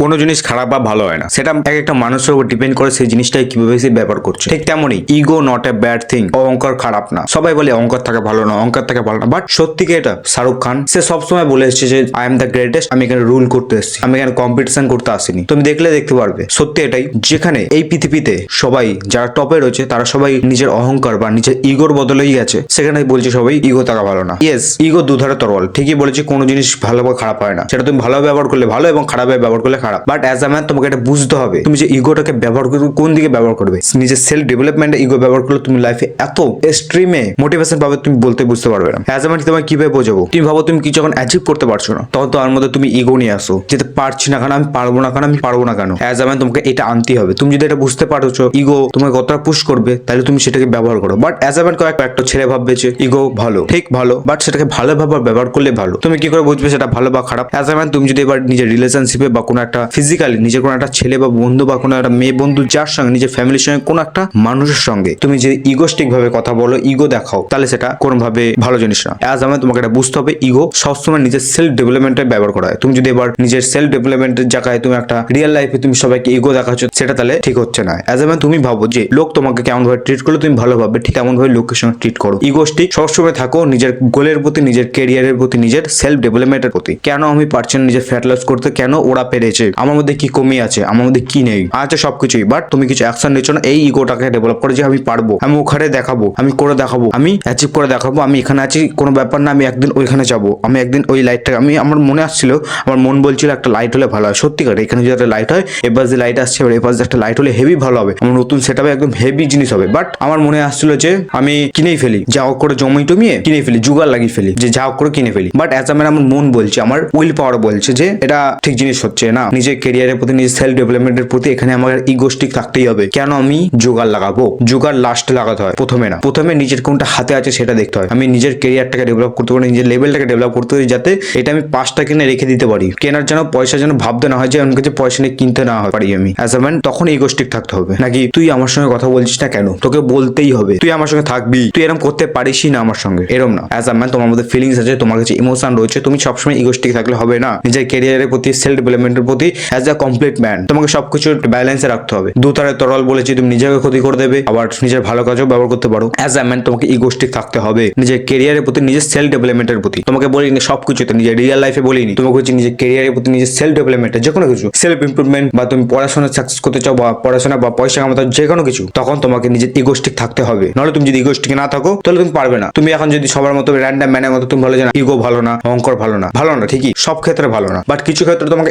কোনো জিনিস খারাপ বা ভালো হয় না। সেটা এক একটা মানুষের উপর ডিপেন্ড করে সেই জিনিসটাই কীভাবে সে ব্যবহার করছে। ঠিক তেমনই ego not a bad thing অহংকার খারাপ না। সবাই বলে অহংকার থাকে ভালো না, অহংকার থাকে ভালো না। বাট সত্যি কি এটা শাহরুখ খান, সে সবসময় বলে এসেছে যে আই এম দ্য গ্রেটেস্ট আমি এখানে রুল করতে এসেছি। আমি এখানে কম্পিটিশন করতে আসিনি। তুমি দেখলে দেখতে পারবে, সত্যি এটাই। যেখানে এই পৃথিবীতে সবাই যারা টপে রয়েছে, তারা সবাই নিজের অহংকার বা নিজের ইগোর বদলেই গেছে। সেখানে বলছে সবাই ইগো থাকা ভালো না। ইয়েস ইগো দুধারে তরল ঠিকই বলেছি, কোনো জিনিস ভালো বা খারাপ হয় না। সেটা তুমি ভালো ব্যবহার করলে ভালো এবং খারাপ ব্যবহার করলে খারাপ। বাট অ্যাজ আ ম্যান তোমাকে এটা বুঝতে হবে। তুমি যে ইগোটাকে ব্যবহার করবে কোন দিকে ব্যবহার করবে? নিজের সেলফ ডেভেলপমেন্টে ইগো ব্যবহার করলে তুমি লাইফে এত এক্সট্রিমে মোটিভেশন পাবে, তুমি বলতে বুঝতে পারবে না। অ্যাজ আ ম্যান তোমাকে কীভাবে বোঝাবো? তুমি ভাবো তুমি কিছু যখন অ্যাচিভ করতে পারছ না। তখন তো আমার মধ্যে তুমি ইগো নিয়ে আসো। যেতে পারছি না কেন, আমি পারব না কেন, আমি পারব না কেন? অ্যাজ আ ম্যান তোমাকে এটা আনতে হবে। তুমি যদি এটা বুঝতে পারছ ইগো তোমাকে কতটা পুশ করবে, তাহলে তুমি সেটাকে ব্যবহার করো। বাট অ্যাজ আ ম্যান কয়েক একটা ছেলে ভাববে যে ইগো ভালো। ঠিক ভালো। বাট সেটাকে ভালোভাবে ব্যবহার করলে ভালো। তুমি কি করে বুঝবে সেটা ভালো বা খারাপ? অ্যাজ আ ম্যান তুমি যদি এবার নিজের রিলেশনশিপে বা কোনো একটা ফিজিক্যালি নিজের কোনো একটা ছেলে বা বন্ধু বা কোনো একটা মেয়ে বন্ধু যার সঙ্গে, নিজের ফ্যামিলির সঙ্গে কোনো একটা মানুষের সঙ্গে তুমি যদি ইগোস্টিক ভাবে কথা বলো ইগো দেখাও, তাহলে সেটা কোনোভাবে ভালো জিনিস না। অ্যাজ আমি তোমাকে এটা বুঝতে হবে ইগো সবসময় নিজের সেলফ ডেভেলপমেন্টে ব্যবহার করা হয়। তুমি যদি এবার নিজের সেলফ ডেভেলপমেন্টের জায়গায় তুমি একটা রিয়েল লাইফে তুমি সবাইকে ইগো দেখাচ্ছ, সেটা তাহলে ঠিক হচ্ছে না। অ্যাজ আমি তুমি ভাবো যে লোক তোমাকে কেমন ভাবে ট্রিট করল, তুমি ভালোভাবে ঠিক এমন ভাবে লোকের সঙ্গে ট্রিট করো। ইগোস্টিক সবসময় থাকো নিজের গোলের প্রতি, নিজের কেরিয়ারের প্রতি, নিজের সেলফ ডেভেলপমেন্টের প্রতি। কেন আমি পারছি না নিজের ফ্যাট লস করতে? কেন ওরা পেরেছে? আমার মধ্যে কি কমি আছে, আমার মধ্যে কি নেই, আছে সবকিছুই বাট তুমি কিছু অ্যাকশন নিচ্ছ না, এই ইগোটাকে ডেভেলপ করে যে আমি পারব, আমি ওখানে দেখাবো, আমি করে দেখাবো, আমি অ্যাচিভ করে দেখাবো, আমি এখানে আছি, কোনো ব্যাপার না, আমি একদিন ওইখানে যাব, আমি একদিন ওই লাইটটা আমি, আমার মনে আসছিল, আমার মন বলছিল একটা লাইট হলে ভালো হয় সত্যিকার এখানে যদি একটা লাইট হয়, এবার যে লাইট আসছে, এবার এপাশে একটা লাইট হলে হেভি ভালো হবে, আমার নতুন সেট একদম হেভি জিনিস হবে বাট আমার মনে আসছিল যে আমি কিনেই ফেলি, যা হোক করে জমি টমিয়ে কিনে ফেলি, জুগার লাগিয়ে ফেলি, যে যা হোক করে কিনে ফেলি বাট অ্যাজ আমার আমার মন বলছে, আমার উইল পাওয়ার বলছে যে এটা ঠিক জিনিস হচ্ছে না নিজের কেরিয়ারের প্রতি, নিজের সেলফ ডেভেলপমেন্টের প্রতি এখানে আমার ইগোস্টিক থাকতেই হবে। কেন আমি জোগাড় লাগাবো? জোগাড় লাস্টে লাগাতে হয়, প্রথমে না। প্রথমে নিজের কোনটা হাতে আছে সেটা দেখতে হয়। আমি নিজের কেরিয়ারটাকে ডেভেলপ করতে পারি, নিজের লেভেলটাকে ডেভেলপ করতে পারি যাতে এটা আমি পাঁচটা কিনে রেখে দিতে পারি। কেনার জন্য পয়সা যেন ভাবতে না হয় যে আমার কাছে পয়সা নিয়ে কিনতে না পারি আমি। অ্যাজ আ ম্যান তখন ইগোস্টিক থাকতে হবে। নাকি তুই আমার সঙ্গে কথা বলছিস না কেন? তোকে বলতেই হবে। তুই আমার সঙ্গে থাকবি। তুই এরকম করতে পারিসই না আমার সঙ্গে। এরকম না। অ্যাজ আ ম্যান তোমার মধ্যে ফিলিংস আছে, তোমার কাছে ইমোশন রয়েছে। তুমি সবসময় ইগোস্টিক থাকলে হবে না। নিজের কেরিয়ারের প্রতি সেলফ ডেভেলপমেন্টের প্রতি অ্যাজ আ কমপ্লিট ম্যান তোমাকে সবকিছু ব্যালেন্সে রাখতে হবে। দুতারে তরল বলেছি তুমি নিজেকে ক্ষতি করে দেবে, আবার নিজের ভালো কাজও ব্যবহার করতে পারো। অ্যাজ আ ম্যান তোমাকে ইগোস্টিক থাকতে হবে। নিজের কেরিয়ারের প্রতি, নিজের সেলফ ডেভেলপমেন্টের প্রতি। তোমাকে বলিনি সবকিছুতে নিজের রিয়েল লাইফে বলিনি। তোমাকে হচ্ছে নিজের কেরিয়ারের প্রতি, নিজের সেলফ ডেভেলপমেন্টের যে কোনো কিছু। সেলফ ইমপ্রুভমেন্ট বা তুমি পড়াশোনা সাকসেস করতে চাও বা পড়াশোনা বা পয়সা কামাতে যে কোনো কিছু, তখন তোমাকে নিজের ইগোস্টিক থাকতে হবে। নাহলে তুমি যদি ইগোস্টিক না থাকো, তাহলে তুমি পারবে না। তুমি এখন যদি সবার মতো র্যান্ডাম ম্যানের মতো, তুমি বলে যে ইগো ভালো না, অহংকার ভালো না ভালো না, ঠিকই, সব ক্ষেত্রে ভালো না। বাট কিছু ক্ষেত্রে তোমাকে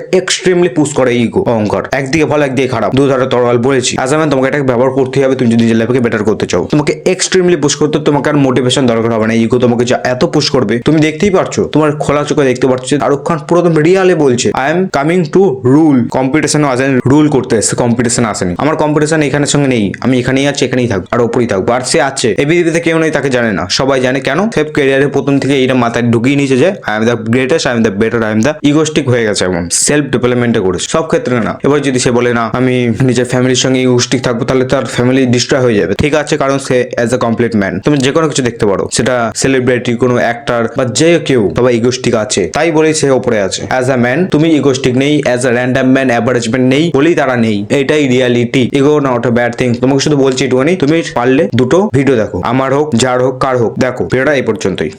এক্সট্রিমলি পুশ করে ইগো অহংকার। একদিকে ভালো, একদিকে খারাপ। দুধারে তরোয়াল বলেছি। আজ আমি তোমাকে এটাকে ব্যবহার করতে হবে, তুমি যদি নিজের লাইফকে বেটার করতে চাও। তোমাকে এক্সট্রিমলি পুশ করতে, তোমাকে আর মোটিভেশন দরকার হবে না। ইগো তোমাকে যা এত পুশ করবে, তুমি দেখতেই পারছ, তোমার খোলা চোখে দেখতে পাচ্ছ যে শাহরুখ খান পুরো রিয়ালে বলছে I am coming to rule কম্পিটিশনে আসেন রুল করতে এসছে কম্পিটিশন আসেনি। আমার কম্পিটিশন এখানে সঙ্গে নেই, আমি এখানেই আছি, এখানেই থাকব, আর ওপরেই থাকব। আর সে আছে এই পৃথিবীতে কেউ নেই, তাকে জানে না। সবাই জানে কেন? সেফ ক্যারিয়ারের প্রথম থেকে এটা মাথায় ঢুকিয়ে নিয়েছে যে I am the greatest I am the better I am the egoistic হয়ে গেছে এমন। সেলফ ডেভেলপমেন্টে করেছে। সব ক্ষেত্রে না। এবার যদি সে বলে, না, আমি নিজের ফ্যামিলির সঙ্গে ইগোস্টিক থাকব, তাহলে তার ফ্যামিলি ডিস্ট্রয় হয়ে যাবে। ঠিক আছে, কারণ সে অ্যাজ এ কমপ্লিট ম্যান তুমি যে কোনো কিছু দেখতে পারো। সেটা সেলিব্রিটি কোনো অ্যাক্টার বা যে কেউ সবাই ইগোস্টিক আছে, তাই বলেই সে ওপরে আছে। অ্যাজ আ ম্যান তুমি ইগোস্টিক নেই as a random man average man নেই, বলেই তারা নেই। এটাই reality ego not a bad thing তোমাকে শুধু বলছি একটুখানি তুমি পারলে দুটো ভিডিও দেখো। আমার হোক, যার হোক, কার হোক, দেখো। ভিডিওটা এই পর্যন্তই।